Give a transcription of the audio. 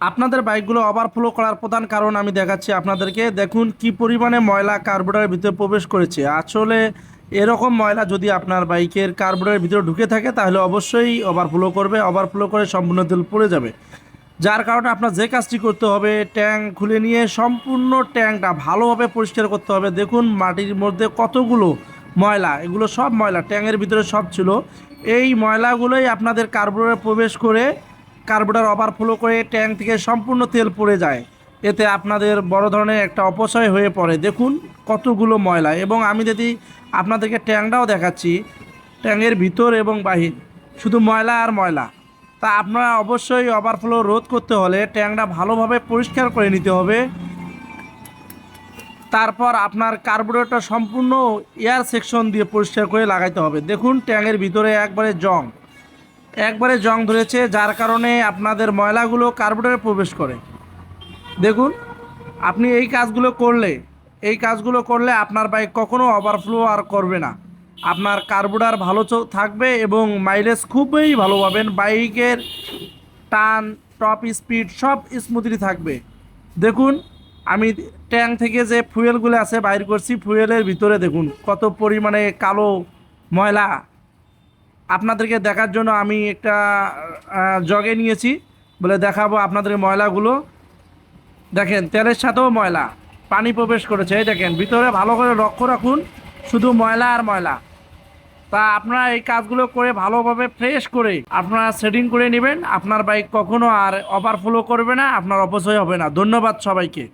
আপনাদের বাইকগুলো ওভারফ্লো করার প্রধান কারণ আমি দেখাচ্ছি আপনাদেরকে। দেখুন কি পরিমাণে ময়লা কার্বোরেটরের ভিতরে প্রবেশ করেছে। আসলে এরকম ময়লা যদি আপনার বাইকের কার্বোরেটরের ভিতরে ঢুকে থাকে, তাহলে অবশ্যই ওভারফ্লো করবে। ওভারফ্লো করে সম্পূর্ণ তেল পড়ে যাবে। যার কারণে আপনার যে কাজটি করতে হবে, ট্যাঙ্ক খুলে নিয়ে সম্পূর্ণ ট্যাঙ্কটা ভালোভাবে পরিষ্কার করতে হবে। দেখুন মাটির মধ্যে কতগুলো ময়লা, এগুলো সব ময়লা, ট্যাঙ্কের ভিতরে সব ছিল। এই ময়লাগুলোই আপনাদের কার্বোরেটরে প্রবেশ করে কার্বোরেটর ওভারফ্লো করে ট্যাঙ্ক থেকে সম্পূর্ণ তেল পড়ে যায়। এতে আপনাদের বড় ধরনের একটা অপচয় হয়ে পড়ে। দেখুন কতগুলো ময়লা এবং আমি যদি আপনাদেরকে ট্যাঙ্কটাও দেখাচ্ছি ট্যাঙ্কের ভিতর এবং বাহির, শুধু ময়লা আর ময়লা। তা আপনারা অবশ্যই ওভারফ্লো রোধ করতে হলে ট্যাঙ্কটা ভালোভাবে পরিষ্কার করে নিতে হবে। তারপর আপনার কার্বোরেটর সম্পূর্ণ এয়ার সেকশন দিয়ে পরিষ্কার করে লাগাইতে হবে। দেখুন ট্যাঙ্কের ভিতরে একবারে জং। একবারে জং ধরেছে, যার কারণে আপনাদের ময়লাগুলো কার্বোরেটরে প্রবেশ করে। দেখুন, আপনি এই কাজগুলো করলে, এই কাজগুলো করলে আপনার বাইক কখনো ওভারফ্লো আর করবে না। আপনার কার্বোডার ভালো থাকবে এবং মাইলেজ খুবই ভালো পাবেন। বাইকের টান টপ স্পিড সব স্মুথলি থাকবে। দেখুন, আমি ট্যাঙ্ক থেকে যে ফুয়েলগুলো আছে, বাইর করছি ফুয়েলের ভিতরে দেখুন, কত পরিমাণে কালো ময়লা। আপনাদেরকে দেখার জন্য আমি একটা জগে নিয়েছি। বলে দেখাবো আপনাদের ময়লাগুলো। দেখেন, তেলের সাথেও ময়লা। পানি প্রবেশ করেছে, এই দেখেন, ভিতরে ভালো করে লক্ষ্য রাখুন, শুধু ময়লা আর ময়লা। তা আপনারা এই কাজগুলো করে ভালোভাবে ফ্রেশ করে আপনারা সেটিং করে নেবেন। আপনার বাইক কখনো আর ওভারফ্লো করবে না, আপনার অপচয় হবে না। ধন্যবাদ সবাইকে।